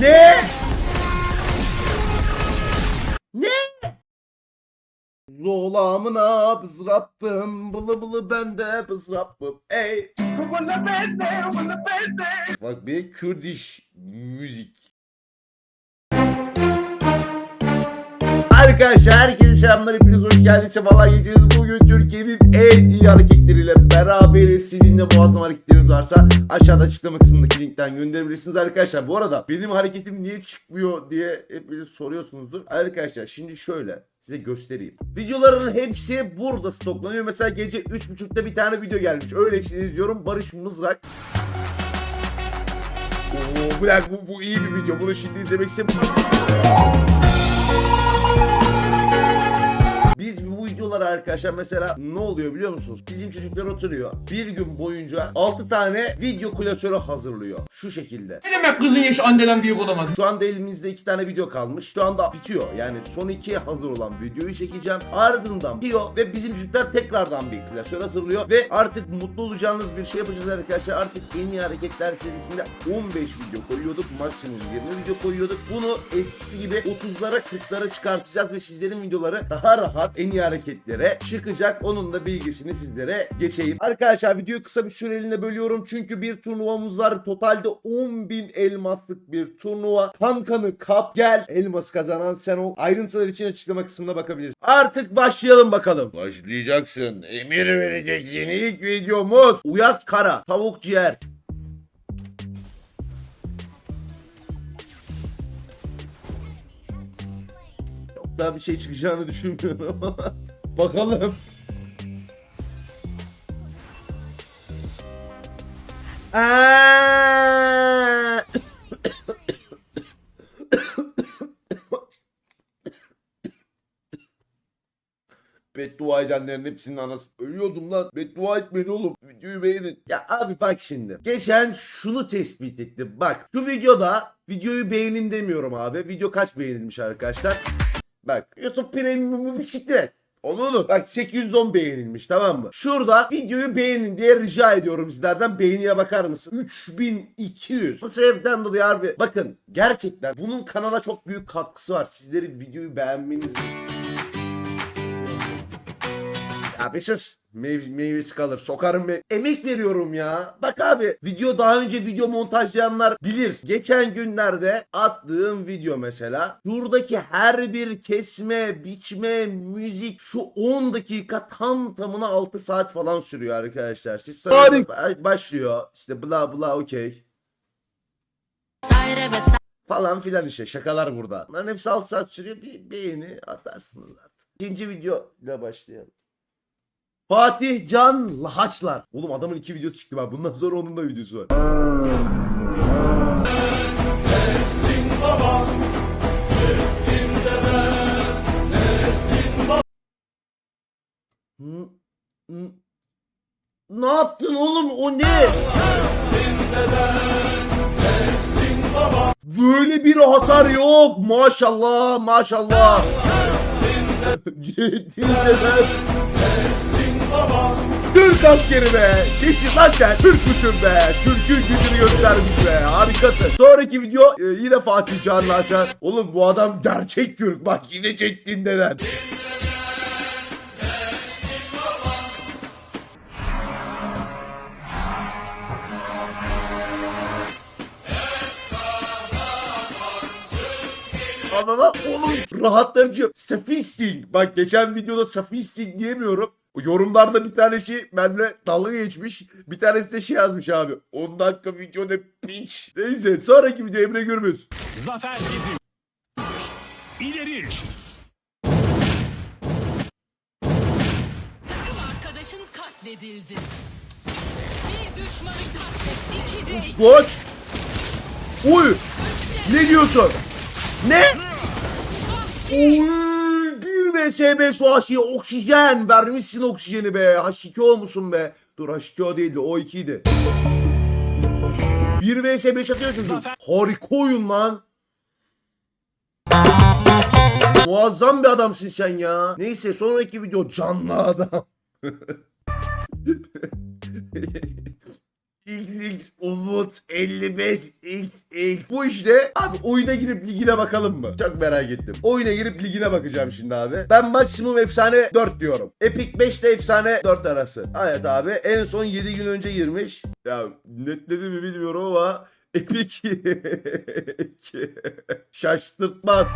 Ne? Ne? Zolamın abız Rabbim. Bılı bılı bende bız Rabbim Ey. Bak bir Kürdiş müzik Arkadaşlar herkese selamlar. Hepiniz hoş geldiniz. Sefalar getirdiniz. Bugün Türkiye'nin en iyi hareketleriyle beraberiz. Sizin de muazzam hareketleriniz varsa aşağıda açıklama kısmındaki linkten gönderebilirsiniz. Arkadaşlar bu arada benim hareketim niye çıkmıyor diye hepiniz soruyorsunuzdur. Arkadaşlar şimdi şöyle size göstereyim. Videoların hepsi burada stoklanıyor. Mesela gece 3.30'da bir tane video gelmiş. Öylesini izliyorum. Barış Mızrak. Oo, bu, bu, bu iyi bir video. Bunu şimdi izlemek istemiyorum Biz bu videolara arkadaşlar mesela ne oluyor biliyor musunuz? Bizim çocuklar oturuyor. Bir gün boyunca 6 tane video klasörü hazırlıyor. Şu şekilde. Ne demek kızın yaşı anneden büyük olamaz? Şu anda elimizde iki tane video kalmış. Şu anda bitiyor. Yani son ikiye hazır olan videoyu çekeceğim. Ardından bitiyor ve bizim çocuklar tekrardan bir klasör hazırlıyor. Ve artık mutlu olacağınız bir şey yapacağız arkadaşlar. Artık en iyi hareketler serisinde 15 video koyuyorduk. Maksimum 20 video koyuyorduk. Bunu eskisi gibi 30'lara 40'lara çıkartacağız ve sizlerin videoları daha rahat en iyi hareketlere çıkacak. Onun da bilgisini sizlere geçeyim. Arkadaşlar videoyu kısa bir süreliğine bölüyorum. Çünkü bir turnuvamız var. Totalde 10.000 elmaslık bir turnuva. Kankanı kap gel. Elmas kazanan sen ol. Ayrıntılar için açıklama kısmına bakabiliriz. Artık başlayalım bakalım. Başlayacaksın. Emir vereceksin. İlk videomuz. Uyaz Kara. Tavuk ciğer. Daha bir şey çıkacağını düşünmüyorum ama. Bakalım. Aa! Beddua edenlerin hepsinin anası. Ölüyordum lan. Beddua etmeyin oğlum. Videoyu beğenin. Ya abi bak şimdi. Geçen şunu tespit ettim. Bak şu videoda videoyu beğenin demiyorum abi. Video kaç beğenilmiş arkadaşlar? Bak YouTube Premium'u bisiklet. Onu. Bak 810 beğenilmiş tamam mı? Şurada videoyu beğenin diye rica ediyorum sizlerden. Beğeniye bakar mısın? 3200. Bu sebepten dolayı abi bakın gerçekten bunun kanala çok büyük katkısı var. Sizlerin videoyu beğenmeniz. Ya bir sus. Meyve, meyvesi kalır. Sokarım be. Emek veriyorum ya. Bak abi video daha önce video montajlayanlar bilir. Geçen günlerde attığım video mesela. Buradaki her bir kesme, biçme, müzik şu 10 dakika tam tamına 6 saat falan sürüyor arkadaşlar. Siz sanırım başlıyor. İşte bla bla okey. Falan filan işte şakalar burada. Bunların hepsi 6 saat sürüyor. Bir beğeni atarsınız artık. İkinci video ile başlayalım. Fatih Can Lahaçlar. Oğlum adamın iki videosu çıktı bak. Bundan sonra onun da videosu var. Ne yaptın oğlum o ne? Böyle bir hasar yok. Maşallah maşallah. Türk askeri be. Kesin lan sen. Türk müsün be. Türk'ün gücünü göstermiş be. Harikasın. Sonraki video e, yine Fatih Can'la açar. Oğlum bu adam gerçek Türk. Bak yine çektin neden. Anana oğlum rahatlarıcı. Sophistic. Bak geçen videoda sophistic diyemiyorum. Yorumlarda bir tanesi benimle dalga geçmiş. Bir tanesi de şey yazmış abi. 10 dakika video ne piç. Neyse sonraki video Emre Gürbüz. Zafer bizim. İleri. Takım arkadaşın katledildi. Bir düşmanı katlet. İki de iki. Koç. Uy. Ne diyorsun? Ne? Uy. 1 vs 5 o aşıya oksijen. Vermişsin oksijeni be. H2O musun be? Dur H2O değildi o 2 idi. 1 vs 5 atıyor çocuk. Harika oyun lan. Muazzam bir adamsın sen ya. Neyse sonraki video canlı adam. XX Umut 55 XX. Bu işte abi oyuna girip ligine bakalım mı? Çok merak ettim. Oyuna girip ligine bakacağım şimdi abi. Ben maksimum efsane 4 diyorum. Epic 5 ile efsane 4 arası. Evet abi en son 7 gün önce girmiş. Ya netledi mi bilmiyorum ama Epic şaştırtmaz.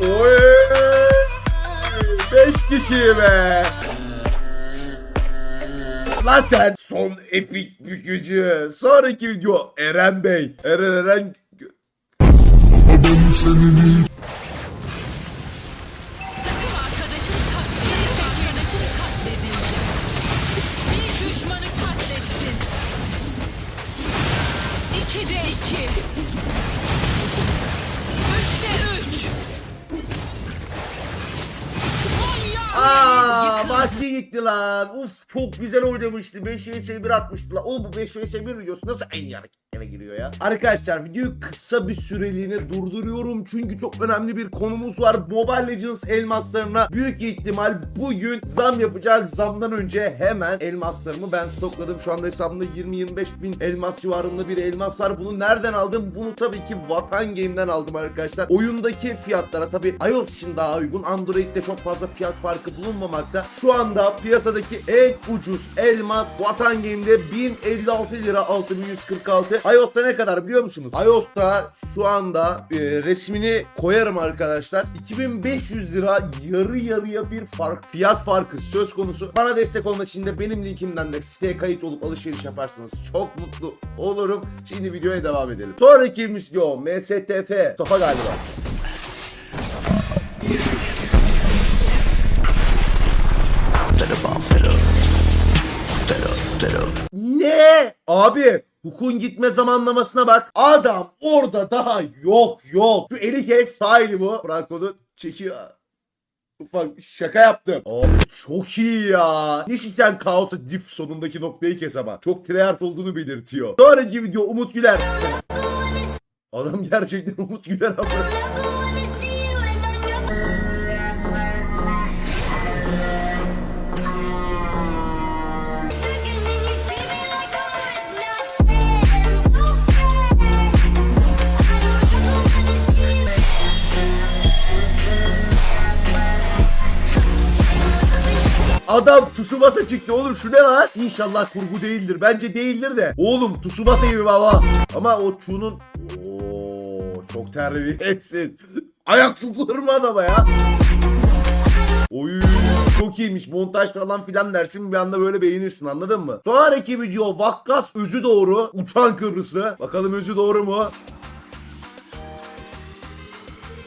Oy! 5 kişi be. Lan sen son epik bükücü. Sonraki video Eren Bey. Eren Eren Takım Maçı gitti lan. Uf çok güzel oynamıştı. 5 vs 1 atmıştı lan. Oğlum bu 5 vs 1 videosu nasıl en hareketlere giriyor ya? Arkadaşlar videoyu kısa bir süreliğine durduruyorum. Çünkü çok önemli bir konumuz var. Mobile Legends elmaslarına büyük ihtimal bugün zam yapacak. Zamdan önce hemen elmaslarımı ben stokladım. Şu anda hesabımda 20-25 bin elmas civarında bir elmas var. Bunu nereden aldım? Bunu tabii ki Vatan Game'den aldım arkadaşlar. Oyundaki fiyatlara tabii iOS için daha uygun. Android'de çok fazla fiyat farkı bulunmamakta. Şu anda piyasadaki en ucuz elmas Vatan Game'de 1056 lira 6146. iOS'ta ne kadar biliyor musunuz? iOS'ta şu anda e, resmini koyarım arkadaşlar. 2500 lira yarı yarıya bir fark fiyat farkı söz konusu. Bana destek olmak için de benim linkimden de siteye kayıt olup alışveriş yaparsanız çok mutlu olurum. Şimdi videoya devam edelim. Sonraki video MSTF. Mustafa galiba. Ne? Abi hukukun gitme zamanlamasına bak. Adam orada daha yok yok. Şu eli kes. Sahili bu. Franco'nu çekiyor. Ufak şaka yaptım. Abi çok iyi ya. Nişi sen kaosa dip sonundaki noktayı kes ama. Çok tryhard olduğunu belirtiyor. Sonraki video Umut Güler. Adam gerçekten Umut Güler ama. Adam Tsubasa çıktı oğlum şu ne lan? İnşallah kurgu değildir. Bence değildir de. Oğlum Tsubasa gibi baba. Ama o Chu'nun... Oo, çok terbiyesiz. Ayak sokulur mu adama ya? Oy çok iyiymiş. Montaj falan filan dersin bir anda böyle beğenirsin anladın mı? Sonraki video Vakkas özü doğru. Uçan Kıbrıslı. Bakalım özü doğru mu?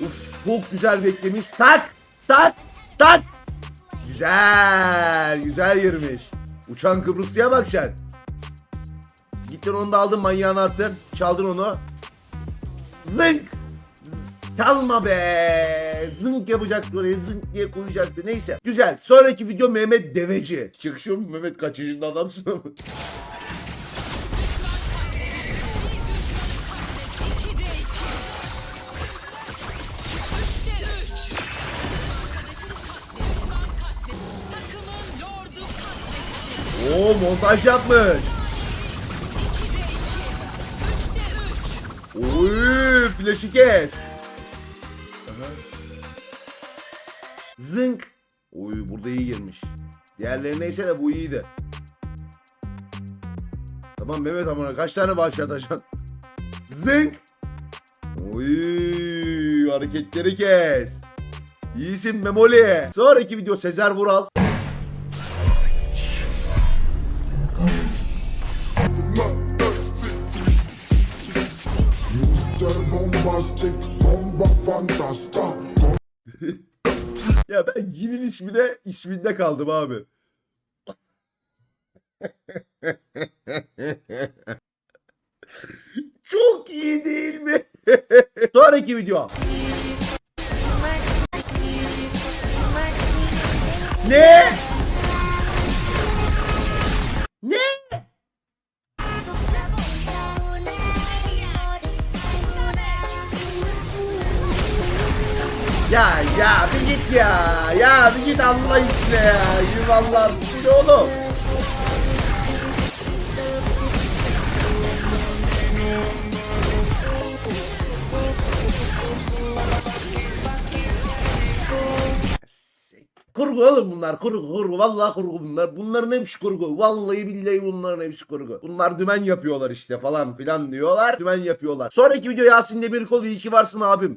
Uf çok güzel beklemiş. Tak tak tak. Güzel. Güzel girmiş. Uçan Kıbrıslı'ya bak sen. Gittin onu da aldın manyağını attın. Çaldın onu. Zınk. Çalma be. Zınk yapacaktı oraya. Zınk diye koyacaktı. Neyse. Güzel. Sonraki video Mehmet Deveci. Çıkışıyor mu Mehmet kaç yaşında adamsın. Oo montaj yapmış. Oy flaşı kes. Zınk. Oy burada iyi girmiş. Diğerleri neyse de bu iyiydi. Tamam Mehmet amına kaç tane bahşiş atacaksın? Zınk. Oy hareketleri kes. İyisin Memoli. Sonraki video Sezer Vural. Yin'in ismine isminde kaldım abi. Çok iyi değil mi? Sonraki video. Ne? Ya bir git ya. Ya bir git Allah içine ya. Yuvallar bir de oğlum. Kurgu oğlum bunlar kurgu kurgu. Vallahi kurgu bunlar. Bunların hepsi kurgu. Vallahi billahi bunların hepsi kurgu. Bunlar dümen yapıyorlar işte falan filan diyorlar. Dümen yapıyorlar. Sonraki video Yasin Demirkol iyi ki varsın abim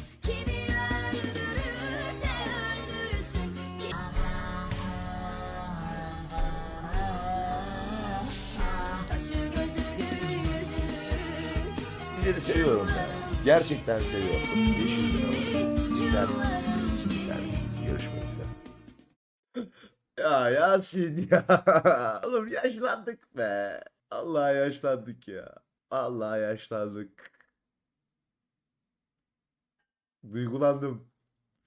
gerçekten seviyorum 500 lira var sizler için bir tanesiniz görüşmek üzere Ya Yasin ya. Oğlum yaşlandık be. Allah yaşlandık ya. Allah yaşlandık. Duygulandım.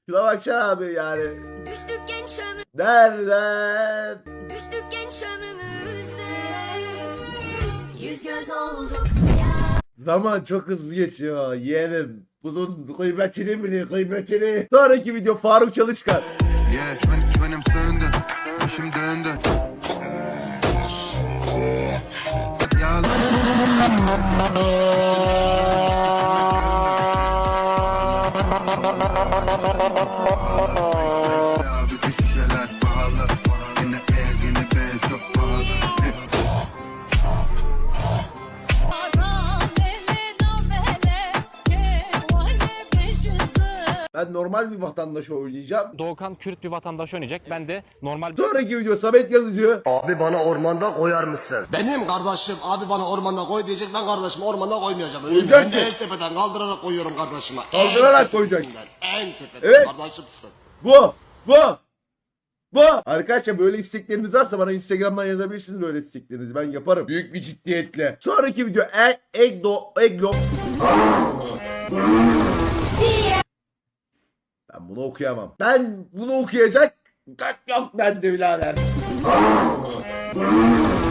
Şuna baksana abi yani. Düştük genç Nereden? Düştük genç ömrümüzde Yüz göz olduk Zaman çok hızlı geçiyor yeğenim. Bunun kıymetini bil, kıymetini. Sonraki video Faruk Çalışkan. Yeah, twinim söndü Başım döndü Ya Ben normal bir vatandaş oynayacağım. Doğukan Kürt bir vatandaş oynayacak. Ben de normal Sonraki video Samet Yazıcı. Abi bana ormanda koyar mısın? Benim kardeşim abi bana ormanda koy diyecek ben kardeşime ormanda koymayacağım. Öyle mi? Koyacaksın. Ben de en tepeden kaldırarak koyuyorum kardeşime. Kaldırarak En koyacaksın. tepesinden, En tepeden Evet. kardeşimsin. Bu. Bu. Bu. Arkadaşlar böyle istekleriniz varsa bana Instagram'dan yazabilirsiniz böyle isteklerinizi. Ben yaparım. Büyük bir ciddiyetle. Sonraki video e Eglo Eglo. Ben bunu okuyamam. Ben bunu okuyacak yok bende birader.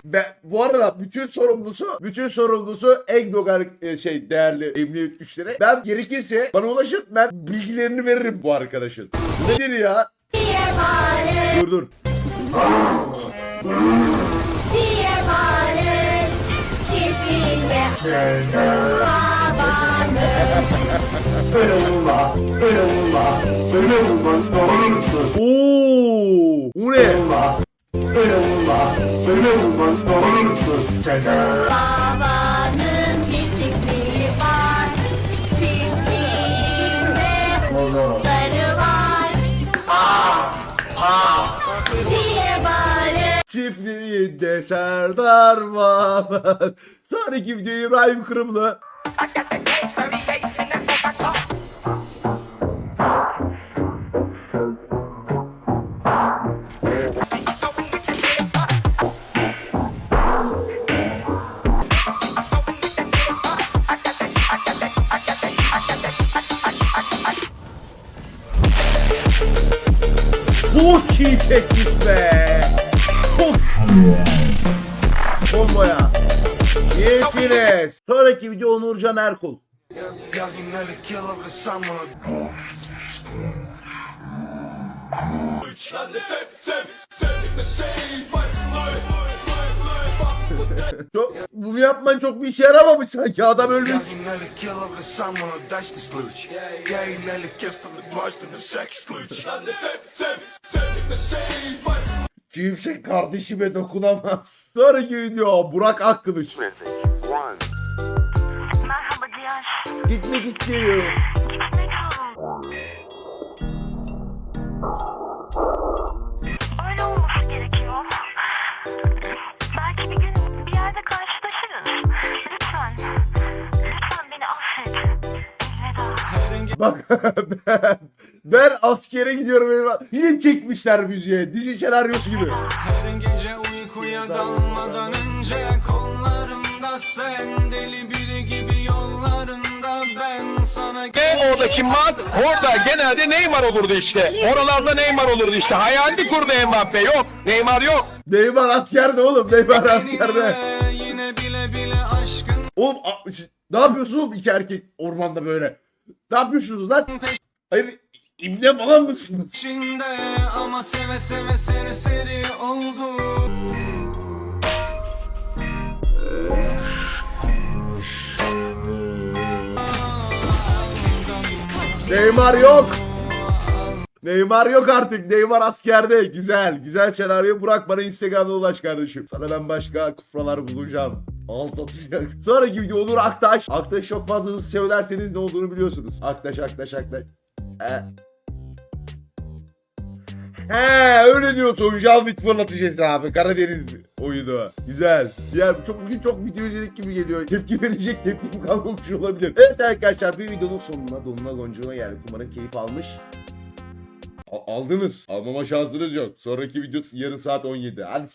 Ben, bu arada bütün sorumlusu, bütün sorumlusu Egnogar e, şey değerli emniyet güçleri. Ben gerekirse bana ulaşın ben bilgilerini veririm bu arkadaşın. Nedir ya? Dur dur. Diye bağırır Çiftliğe Oo! Bu ne? Babanın bir çiftliği var Çiftliğinde kuşları var Diye bağırır Çiftliğinde Serdar Mahmut. Sonraki video İbrahim Kırımlı. I got the gangster V8 and that's what I call. Video Onurcan Erkul. Çok, bunu yapman çok bir işe yaramamış sanki adam ölmüş. Kimse kardeşime dokunamaz. Sonraki video Burak Akkılıç gitmek istiyorum. Öyle olması gerekiyor. Belki bir gün bir yerde karşılaşırız. Lütfen. Lütfen beni affet. Elveda. Bak ben, ben askere gidiyorum benim. Film çekmişler müziğe. Dizi senaryosu gibi. Her gece uykuya dalmadan önce kollarımda sen deli biri gibi yolların ben sana Orada kim var? Orada genelde Neymar olurdu işte. Oralarda Neymar olurdu işte. Hayalini kurdu Mbappe. Yok. Neymar yok. Neymar askerde oğlum. Neymar askerde. Yine bile bile aşkın Oğlum ne yapıyorsunuz oğlum iki erkek ormanda böyle? Ne yapıyorsunuz lan? Hayır imle falan mısınız? içinde ama seve seve seri seri oldu. Neymar yok. Neymar yok artık. Neymar askerde. Güzel. Güzel senaryo. Burak bana Instagram'da ulaş kardeşim. Sana ben başka kufralar bulacağım. Alt atacak. Sonraki video Onur Aktaş. Aktaş çok fazla hızlı severseniz ne olduğunu biliyorsunuz. Aktaş Aktaş Aktaş. He. He öyle diyorsun. Jalvit fırlatacağız abi. Karadeniz oyunu. Güzel. Diğer çok bugün çok video izledik gibi geliyor. Tepki verecek tepkim kalmamış olabilir. Evet arkadaşlar bir videonun sonuna donuna goncuğuna geldik. Umarım keyif almış. Aldınız. Almama şansınız yok. Sonraki video yarın saat 17. Hadi